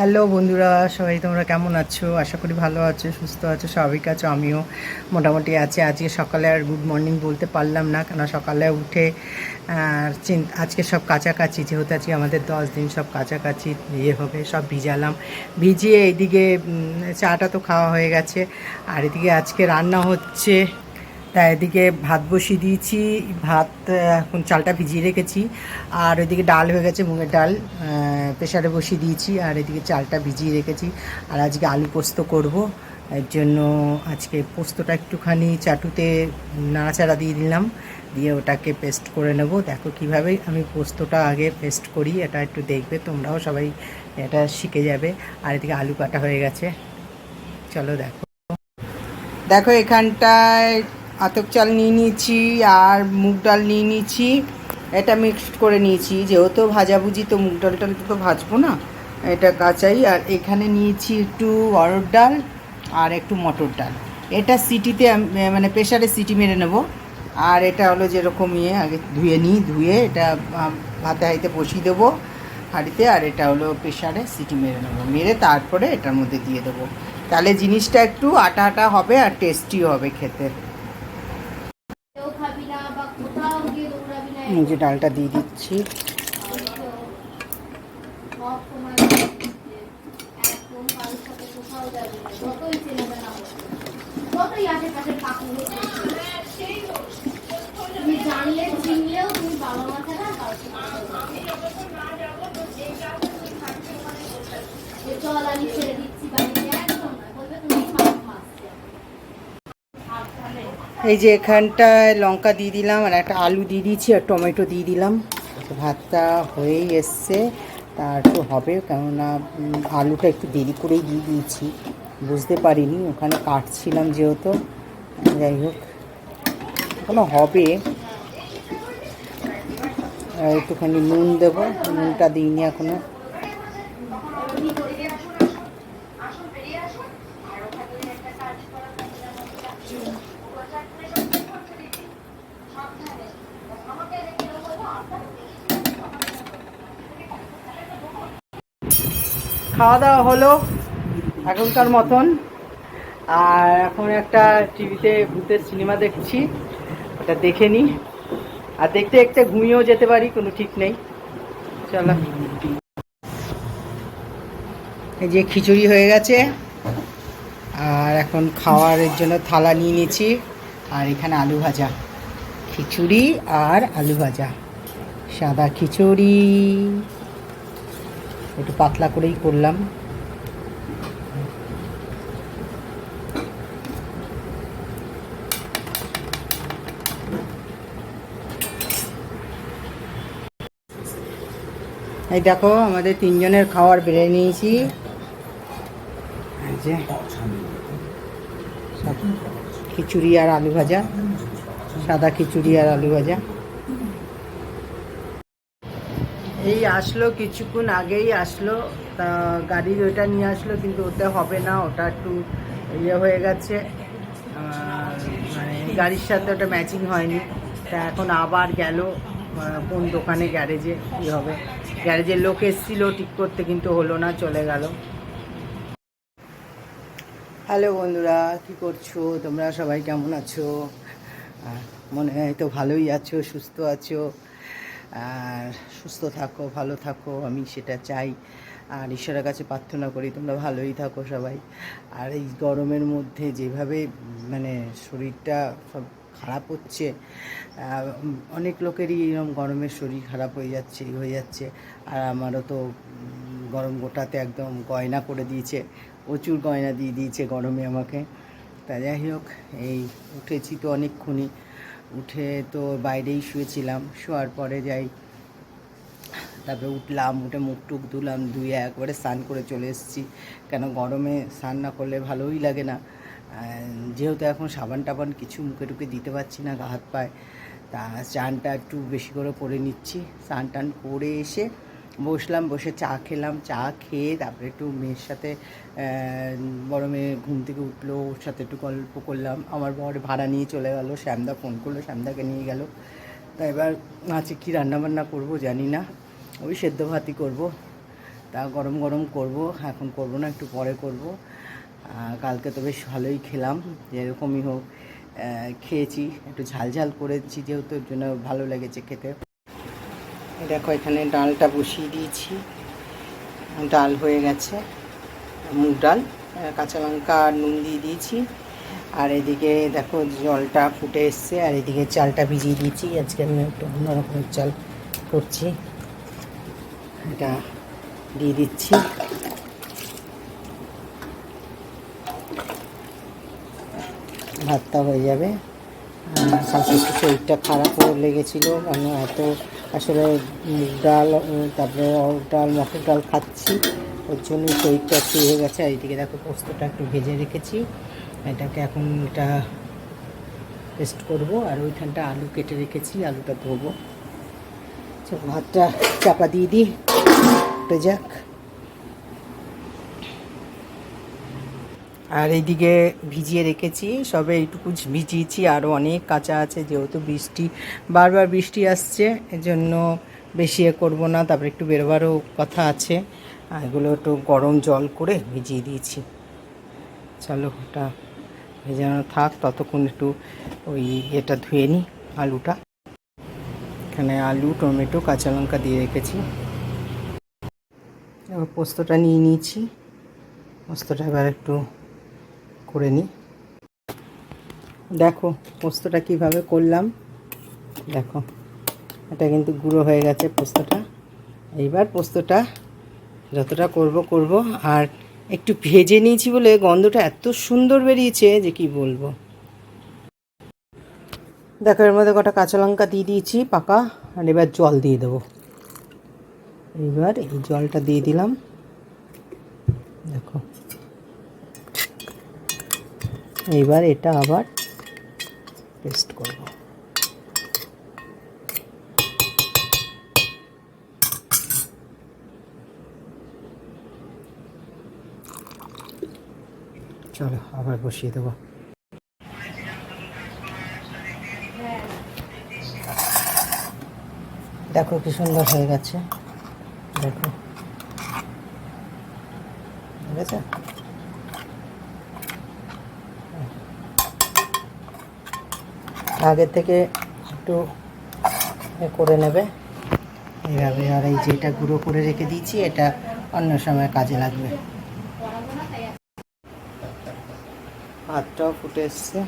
Hello বন্ধুরা, সবাই তোমরা কেমন আছো? আশা করি ভালো আছো, সুস্থ আছো, স্বাভাবিক আছো, আমিও মোটামুটি আছি। আজকে সকালে আর গুড মর্নিং বলতে পারলাম না কেন সকালে উঠে আজকে সব কাছাকাছি, যেহেতু আজকে আমাদের দশ দিন সব কাছাকাছি ইয়ে হবে, সব ভিজালাম। ভিজিয়ে এইদিকে চাটা তো খাওয়া হয়ে গেছে। আর এদিকে আজকে রান্না হচ্ছে তা এদিকে ভাত বসিয়ে দিয়েছি, ভাত এখন চালটা ভিজিয়ে রেখেছি, আর ওইদিকে ডাল হয়ে গেছে, মুগের ডাল প্রেশারে বসিয়ে দিয়েছি, আর এদিকে চালটা ভিজিয়ে রেখেছি, আর আজকে আলু পোস্ত করব, এর জন্য আজকে পোস্তটা একটুখানি চাটুতে নাড়াচাড়া দিয়ে দিলাম, দিয়ে ওটাকে পেস্ট করে নেব। দেখো কীভাবে আমি পোস্তটা আগে পেস্ট করি, এটা একটু দেখবে, তোমরাও সবাই এটা শিখে যাবে। আর এদিকে আলু কাটা হয়ে গেছে, চলো দেখো। দেখো এখানটায় আতপ চাল নিয়ে নিয়েছি আর মুগ ডাল নিয়ে নিয়েছি। এটা মিক্সড করে নিয়েছি। যেহেতু ভাজাভুজি তো মুগ ডালটা তো ভাজবো না। এটা কাঁচাই। আর এখানে নিয়েছি একটু অরড় ডাল আর একটু মটর ডাল। এটা সিটিতে মানে প্রেশারে সিটি মেরে নেব। আর এটা হলো যেরকম ইয়ে আগে ধুয়ে নিই, ধুয়ে এটা ভাতে হাইতে বসিয়ে দেবো হাঁড়িতে। আর এটা হলো প্রেশারে সিটি মেরে নেব। মেরে তারপরে এটার মধ্যে দিয়ে দেবো। তাহলে জিনিসটা একটু আটা আটা হবে আর টেস্টিও হবে খেতে কেউ খাবি না বা কোথাও গিয়ে দৌড়াবি না যে ডালটা দিয়ে দিচ্ছি সব সময় একদম কারোর সাথে কোথাও যাবি না যতই চেনে না হোক। যতই আশেপাশে কাকু হোক। তুমি জানলে চিনলেও তুমি বাবা মা ছাড়া কারোর সাথে কোথাও যাবে না। যে চল আমি ছেড়ে দিচ্ছি বাড়িতে একদম না বলবে তুমি খারাপ মাসছে এই যে এখানটায় লঙ্কা দিয়ে দিলাম আর একটা আলু দিয়ে দিয়েছি আর টমেটো দিয়ে দিলাম। তো ভাতটা হয়েই এসছে। তা একটু হবে, কেননা আলুটা একটু দেরি করেই দিয়ে দিয়েছি। বুঝতে পারিনি, ওখানে কাটছিলাম যেহেতু। যাই হোক এখনও হবে। একটুখানি নুন দেবো, নুনটা দিইনি এখনও। খাওয়া দাওয়া হলো এখনকার মতন। আর এখন একটা টিভিতে ভূতের সিনেমা দেখছি, ওটা দেখে নিই আর দেখতে দেখতে ঘুমিয়েও যেতে পারি, কোনো ঠিক নেই। চলো। এই যে খিচুড়ি হয়ে গেছে, আর এখন খাওয়ারের জন্য থালা নিয়ে নিয়েছি, আর এখানে আলু ভাজা। খিচুড়ি আর আলু ভাজা। সাদা খিচুড়ি। একটু পাতলা করেই করলাম। এই দেখো, আমাদের তিনজনের খাবার বেড়ে নিয়েছি। খিচুড়ি আর আলু ভাজা, সাদা খিচুড়ি আর আলু ভাজা। এই আসলো, কিছুক্ষণ আগেই আসলো। তা গাড়ির ওইটা নিয়ে আসলো, কিন্তু ওতে হবে না, ওটা একটু ইয়ে হয়ে গেছে। মানে গাড়ির সাথে ওটা ম্যাচিং হয়নি। তা এখন আবার গেল কোন দোকানে গ্যারেজে, কী হবে। গ্যারেজের লোক এসেছিল, ঠিক করতে কিন্তু হলো না, চলে গেল। হ্যালো বন্ধুরা, কি করছ? তোমরা সবাই কেমন আছো? মনে হয় তো ভালোই আছো, সুস্থ আছো। আর সুস্থ থাকো, ভালো থাকো, আমি সেটা চাই। আর ঈশ্বরের কাছে প্রার্থনা করি, তোমরা ভালোই থাকো সবাই। আর এই গরমের মধ্যে যেভাবে মানে শরীরটা সব খারাপ হচ্ছে অনেক লোকেরই এরকম গরমের শরীর খারাপ হয়ে যাচ্ছে হয়ে যাচ্ছে। আর আমারও তো গরম গোটাতে একদম গয়না করে দিয়েছে, প্রচুর গয়না দিয়ে দিয়েছে গরমে আমাকে। তা যাই হোক, এই উঠেছি তো অনেকক্ষণই, উঠে তো বাইরেই শুয়েছিলাম, শোয়ার পরে যাই তারপরে উঠলাম, উঠে মুখ টুক ধুলাম, ধুয়ে একবারে স্নান করে চলে এসেছি। কেন গরমে স্নান না করলে ভালোই লাগে না। যেহেতু এখন সাবান টাবান কিছু মুখে টুকে দিতে পারছি না, গা হাত পায়ে, তা চানটা একটু বেশি করে করে নিচ্ছি। স্নান টান করে এসে বসলাম, বসে চা খেলাম। চা খেয়ে তারপরে একটু মেয়ের সাথে বড় মেয়ে ঘুম থেকে উঠল, ওর সাথে একটু গল্প করলাম। আমার বর ভাড়া নিয়ে চলে গেল, শ্যামদা ফোন করল, শ্যামদাকে নিয়ে গেল। তা এবার আজকে কী রান্নাবান্না করব জানি না। ওই সেদ্ধ ভাতই করব। তা গরম গরম করব, এখন করব না, একটু পরে করব। কালকে তো বেশ ভালোই খেলাম, যেরকমই হোক খেয়েছি, একটু ঝাল ঝাল করেছি যেহেতু ওর জন্য ভালো লেগেছে খেতে। দেখো, এখানে ডালটা বসিয়ে দিয়েছি। ডাল হয়ে গেছে, মুগ ডাল কাঁচা লঙ্কা আর নুন দিয়ে দিয়েছি। আর এদিকে দেখো, জলটা ফুটে এসছে, আর এদিকে চালটা ভিজিয়ে দিয়েছি। আজকে আমি একটু অন্য রকমের চাল করছি। এটা দিয়ে দিচ্ছি। ভাতটা হয়ে যাবে। আর শাশুড়ি শরীরটা খারাপ হয়ে লেগেছিল। কেন এত আসলে মুগ ডাল তারপরে ডাল মটর ডাল খাচ্ছি। ওর জন্য শরীরটা একটু হয়ে গেছে। আর এইদিকে দেখো পোস্তটা একটু ভেজে রেখেছি। এটাকে এখন এটা পেস্ট করব। আর ওইখানটা আলু কেটে রেখেছি। আলুটা ধোবো। ভাতটা চাপা দিয়ে দিই। যাক। আর এইদিকে ভিজিয়ে রেখেছি, সবে এইটুকু ভিজিয়েছি আরও অনেক কাঁচা আছে, যেহেতু বৃষ্টি, বারবার বৃষ্টি আসছে, এজন্য বেশি এ করব না, তারপরে একটু বেরোবারও কথা আছে। আর এগুলো একটু গরম জল করে ভিজিয়ে দিয়েছি। চলো ওটা ভেজানো থাক, ততক্ষণ একটু ওই এটা ধুয়ে নিই, আলুটা। এখানে আলু, টমেটো, কাঁচা লঙ্কা দিয়ে রেখেছি। এবার পোস্তটা নিয়ে নিয়েছি। পোস্তটা এবার একটু করে নিই। দেখো, পোস্তটা কীভাবে করলাম। দেখো, এটা কিন্তু গুঁড়ো হয়ে গেছে পোস্তটা। এইবার পোস্তটা যতটা করব করব। আর একটু ভেজে নিয়েছি বলে গন্ধটা এত সুন্দর বেরিয়েছে যে কি বলব। দেখো, এর মধ্যে কটা কাঁচা লঙ্কা দিয়ে দিয়েছি, পাকা, আর এবার জল দিয়ে দেবো। এবার এই জলটা দিয়ে দিলাম। দেখো। এইবার এটা আবার পেস্ট করব। চলো, আবার বসিয়ে দেবো। দেখো কি সুন্দর হয়ে গেছে। দেখো। ঠিক আছে আগে থেকে একটু করে নেবে। এইভাবে আর এই যে এটা গুঁড়ো করে রেখে দিয়েছি, এটা অন্য সময় কাজে লাগবে। ভাতটাও ফুটে এসছে।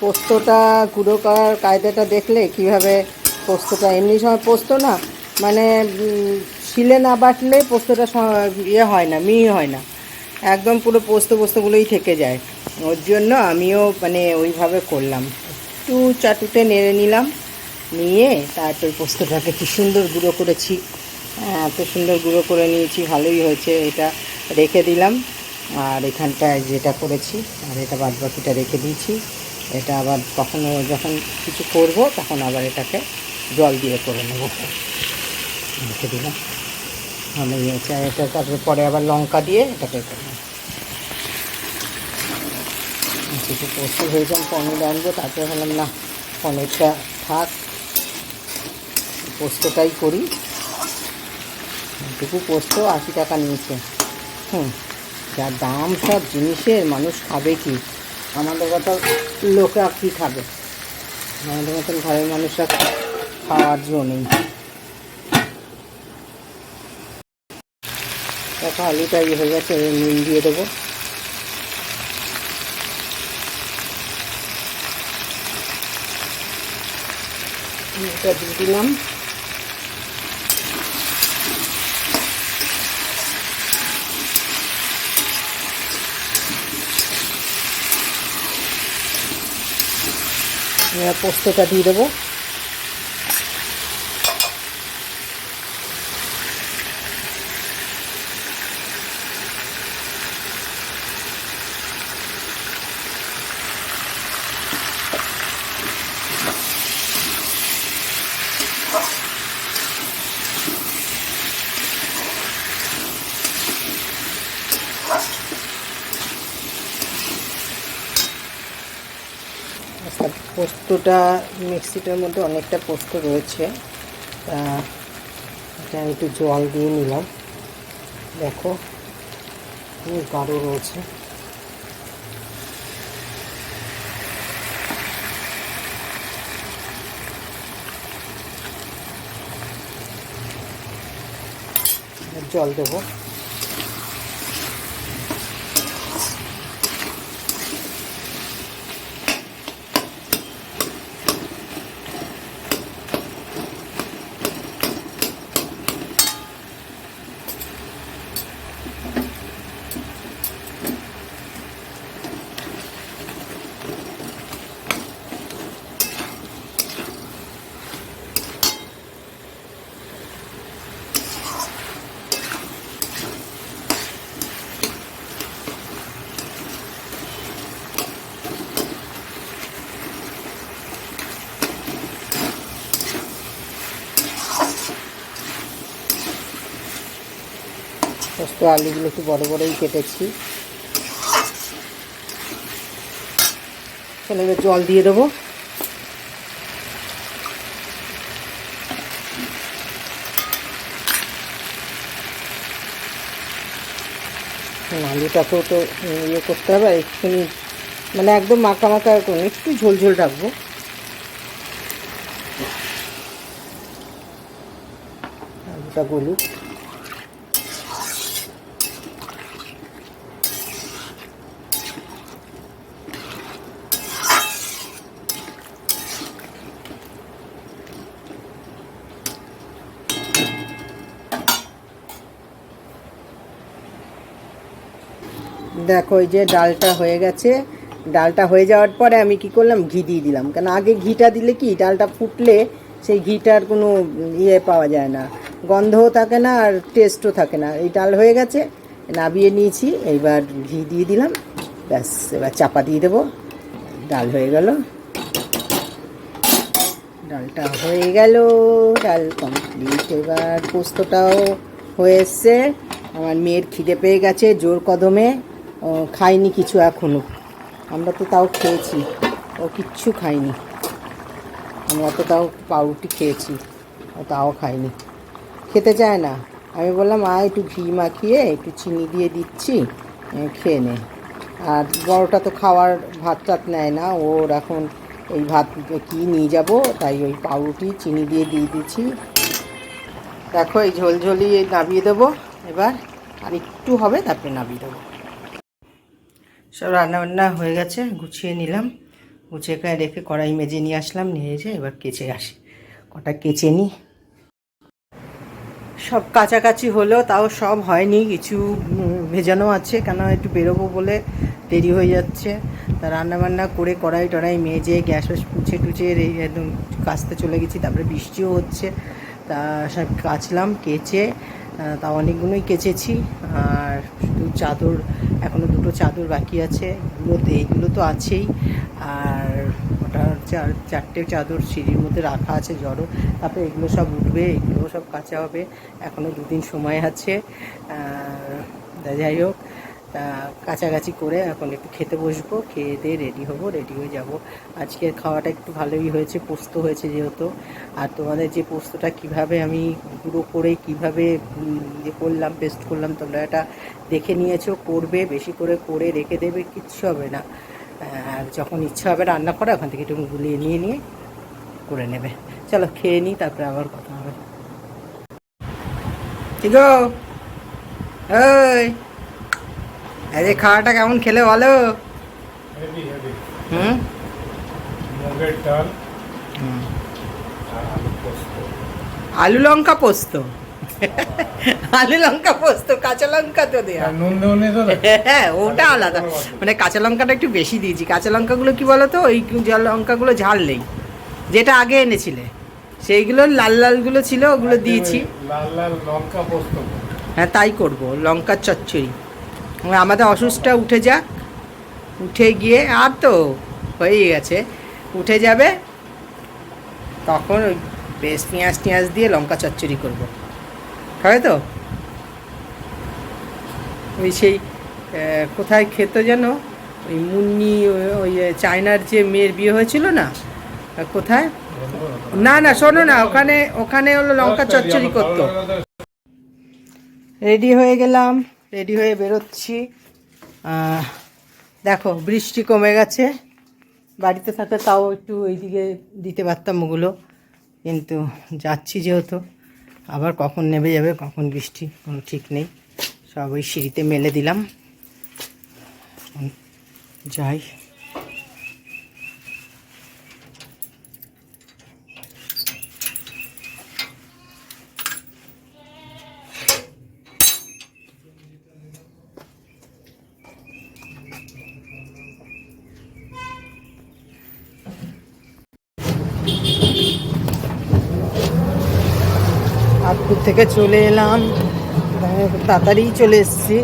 পোস্তটা গুঁড়ো করার কায়দাটা দেখলে কীভাবে পোস্তটা এমনি সময় পোস্ত না মানে শিলে না বাটলে পোস্তটা ইয়ে হয় না মিহি হয় না। একদম পুরো পোস্ত পোস্তগুলোই থেকে যায়। ওর জন্য আমিও মানে ওইভাবে করলাম। একটু চাটুতে নেড়ে নিলাম নিয়ে তারপর পোস্তটাকে কি সুন্দর গুঁড়ো করেছি। হ্যাঁ, এত সুন্দর গুঁড়ো করে নিয়েছি ভালোই হয়েছে এটা। রেখে দিলাম আর এখানটায় যেটা করেছি আর এটা বাদ বাকিটা রেখে দিয়েছি। এটা আবার কখনো যখন কিছু করব, তখন আবার এটাকে জল দিয়ে করে নেব। রেখে দিলাম। হয়েছে আর এটা তারপরে পরে আবার লঙ্কা দিয়ে এটাকে করলাম কিছু প্রস্তুত হয়েছিলাম পনির আনব, তারপরে ভাবলাম, না, পনিরটা থাক, পোস্তটাই করি। এটুকু পোস্ত, আশি টাকা নিয়েছে। হুম যা দাম সব জিনিসের, মানুষ খাবে কি? আমাদের মতো লোকরা কী খাবে? আমাদের মতন ঘরের মানুষরা খাওয়ার নেই। দেখো আলুটা ইয়ে হয়ে গেছে নুন দিয়ে দেবো। দিলাম। পোস্তটা দিয়ে দেবো। পোস্তটা মিক্সিটার মধ্যে অনেকটা পোস্ত রয়েছে। এটা একটু জল দিয়ে নিলাম। দেখো অনেক গাঢ় রয়েছে। জল দেবো। পোস্ত আলুগুলো একটু বড় বড়ই কেটেছি। তাহলে এবার জল দিয়ে দেবো। আলুটাকেও তো ইয়ে করতে হবে একটুখানি মানে একদম মাখা মাখা করুন একটু ঝোল ঝোল রাখব। আলুটা গলুক। দেখো, এই যে ডালটা হয়ে গেছে। ডালটা হয়ে যাওয়ার পরে আমি কি করলাম? ঘি দিয়ে দিলাম। কেন আগে ঘিটা দিলে কি, ডালটা ফুটলে সেই ঘিটার কোনো ইয়ে পাওয়া যায় না। গন্ধও থাকে না আর টেস্টও থাকে না। এই ডাল হয়ে গেছে, নাবিয়ে নিয়েছি, এইবার ঘি দিয়ে দিলাম। ব্যাস, এবার চাপা দিয়ে দেবো। ডাল হয়ে গেল। ডালটা হয়ে গেল। ডাল কমপ্লিট এবার পোস্তটাও হয়ে এসছে। আমার মেয়ের খিদে পেয়ে গেছে, জোর কদমে। খাইনি কিছু এখনও। আমরা তো তাও খেয়েছি। ও কিচ্ছু খাইনি। আমরা তো তাও পাউরুটি খেয়েছি। ও তাও খাইনি। খেতে চায় না। আমি বললাম, আয় একটু ঘি মাখিয়ে একটু চিনি দিয়ে দিচ্ছি খেয়ে নে। আর বড়টা তো খাওয়ার ভাত টাত নেয় না। ওর এখন এই ভাত কি নিয়ে যাব? তাই ওই পাউরুটি, চিনি দিয়ে দিয়ে দিচ্ছি। দেখো, এই ঝোলঝলি নামিয়ে দেবো। এবার আর একটু হবে, তারপরে নামিয়ে দেবো। সব রান্নাবান্না হয়ে গেছে, গুছিয়ে নিলাম। গুছিয়ে রেখে কড়াই মেজে নিয়ে আসলাম, নিয়ে এসে এবার কেচে আসি। কটা কেচে নিই সব কাছাকাছি হলো, তাও সব হয়নি, কিছু ভেজানো আছে, কেন একটু বেরোবো বলে দেরি হয়ে যাচ্ছে। তা রান্নাবান্না করে কড়াই টড়াই মেজে, গ্যাস ফ্যাস পুছে রে- একদম কাচতে চলে গেছি, তারপরে বৃষ্টিও হচ্ছে। তা সব কাচলাম, কেচে তা অনেকগুলোই কেচেছি, আর শুধু চাদর এখনও দুটো চাদর বাকি আছে। এগুলোতে এইগুলো তো আছেই, আর ওটা চার চারটে চাদর সিঁড়ির মধ্যে রাখা আছে জড়ো। তারপরে এগুলো সব উঠবে, এগুলো সব কাঁচা হবে। এখনও দুদিন সময় আছে। যাই হোক তা কাছাকাছি করে এখন একটু খেতে বসবো, খেয়ে দিয়ে রেডি হব রেডি হয়ে যাব। আজকের খাওয়াটা একটু ভালোই হয়েছে, পোস্ত হয়েছে যেহেতু। আর তোমাদের যে পোস্তটা কীভাবে আমি গুঁড়ো করে কীভাবে ইয়ে করলাম পেস্ট করলাম, তোমরা এটা দেখে নিয়েছো, করবে, বেশি করে করে রেখে দেবে, কিচ্ছু হবে না। আর যখন ইচ্ছা হবে রান্না করা, ওখান থেকে একটু গুলিয়ে নিয়ে নিয়ে করে নেবে। চলো খেয়ে নিই, তারপরে আবার কথা হবে। ঠিক ওই এই যে খাওয়াটা কেমন খেলে বলো? হেভি হুম? মুগের ডাল আলু লঙ্কা পোস্ত? আলু লঙ্কা পোস্ত কাঁচা লঙ্কা তো দেয়া। দেওয়া হ্যাঁ ওটা আলাদা। মানে কাঁচা লঙ্কাটা একটু বেশি দিয়েছি। কাঁচা লঙ্কাগুলো কি বলো তো ওই জল লঙ্কাগুলো ঝাল নেই। যেটা আগে এনেছিলে। সেইগুলো লাল লালগুলো ছিল ওগুলো দিয়েছি। লাল লাল লঙ্কা পোস্ত। হ্যাঁ তাই করব। লঙ্কার চচ্চড়ি। আমাদের অসুস্থটা উঠে যাক। উঠে গিয়ে আর তো হয়েই গেছে। উঠে যাবে তখন ওই বেশ পেঁয়াজ টিয়াজ দিয়ে লঙ্কা চচ্চড়ি করব। খাবে তো? ওই সেই কোথায় খেত যেন? ওই মুন্নি ওই- ওই চায়নার যে মেয়ের বিয়ে হয়েছিল না? কোথায়? না না শোনো না ওখানে ওখানে হলো লঙ্কা চচ্চড়ি করতো। রেডি হয়ে গেলাম। রেডি হয়ে বেরোচ্ছি। দেখো, বৃষ্টি কমে গেছে। বাড়িতে থাকলে তাও একটু এইদিকে দিতে পারতাম ওগুলো। কিন্তু যাচ্ছি যেহেতু, আবার কখন নেমে যাবে, কখন বৃষ্টি, কোনো ঠিক নেই। সব ওই সিঁড়িতে মেলে দিলাম। যাই। আতপুর থেকে চলে এলাম। এখানে তাড়াতাড়ি চলে এসেছি।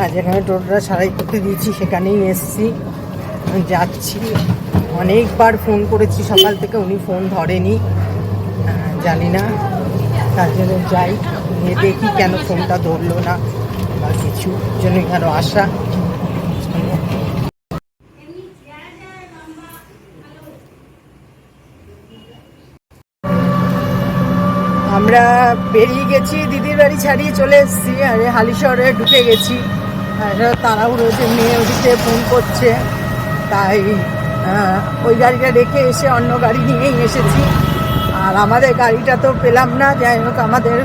আর যেখানে টোটোটা সারাই করতে দিয়েছি, সেখানেই এসছি। যাচ্ছি। অনেকবার ফোন করেছি, সকাল থেকে উনি ফোন ধরেনি। জানি না। তার জন্য যাই দেখি কেন ফোনটা ধরলো না বা কিছু। জন্য কেন আসা। আমরা বেরিয়ে গেছি, দিদির বাড়ি ছাড়িয়ে চলে এসেছি, আর হালিশহরে ঢুকে গেছি। আর তাড়াহুড়ো মেয়ে ওদিকে ফোন করছে। তাই ওই গাড়িটা রেখে এসে অন্য গাড়ি নিয়েই এসেছি। আর আমাদের গাড়িটা তো পেলাম না, যাই হোক, আমাদের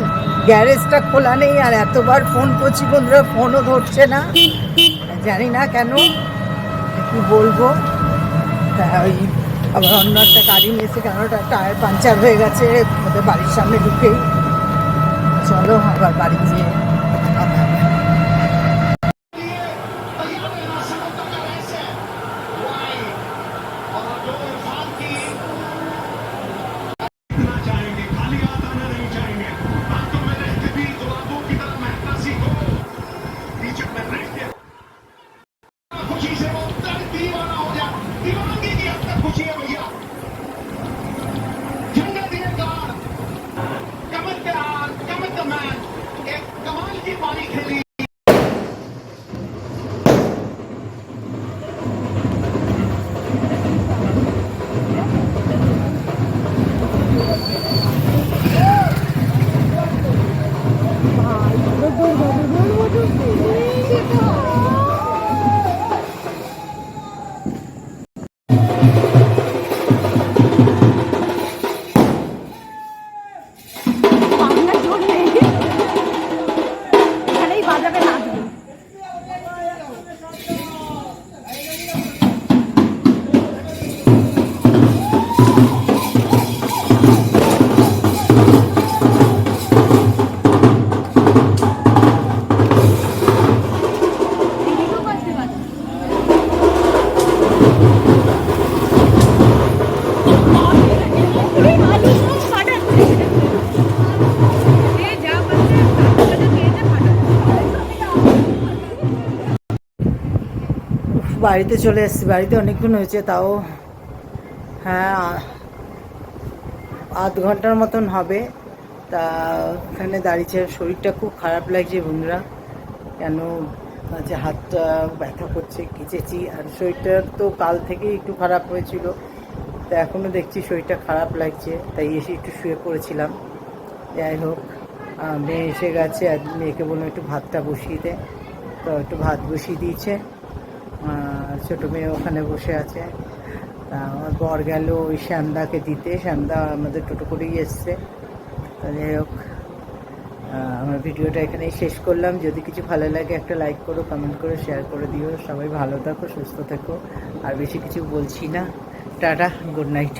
গ্যারেজটা খোলা নেই, আর এতবার ফোন করছি বন্ধুরা, ফোনও ধরছে না। জানি না কেন, কি বলব? তা ওই আবার অন্য একটা গাড়ি নিয়েছে কেন ওটা টায়ার পাঞ্চার হয়ে গেছে? ওদের বাড়ির সামনে ঢুকেই। চলো, আবার বাড়ি যেয়ে বাড়িতে চলে এসেছি। বাড়িতে অনেকক্ষণ হয়েছে, তাও হ্যাঁ আধ ঘণ্টার মতন হবে। তা ওখানে দাঁড়িয়েছে, শরীরটা খুব খারাপ লাগছে বন্ধুরা। কেন? যে হাতটা ব্যথা করছে, কেচেছি, আর শরীরটা তো কাল থেকেই একটু খারাপ হয়েছিল। তা এখনও দেখছি শরীরটা খারাপ লাগছে, তাই এসে একটু শুয়ে পড়েছিলাম। যাই হোক মেয়ে এসে গেছে, আর মেয়েকে বললাম একটু ভাতটা বসিয়ে দে। তো একটু ভাত বসিয়ে দিয়েছে। ছোটো মেয়ে ওখানে বসে আছে। তা আমার বর গেল ওই শ্যামদাকে দিতে। শ্যামদা আমাদের টোটো করেই এসছে। তা যাই হোক আমার ভিডিওটা এখানেই শেষ করলাম। যদি কিছু ভালো লাগে একটা লাইক করো কমেন্ট করো শেয়ার করে দিও। সবাই ভালো থাকো, সুস্থ থেকো। আর বেশি কিছু বলছি না। Tata good night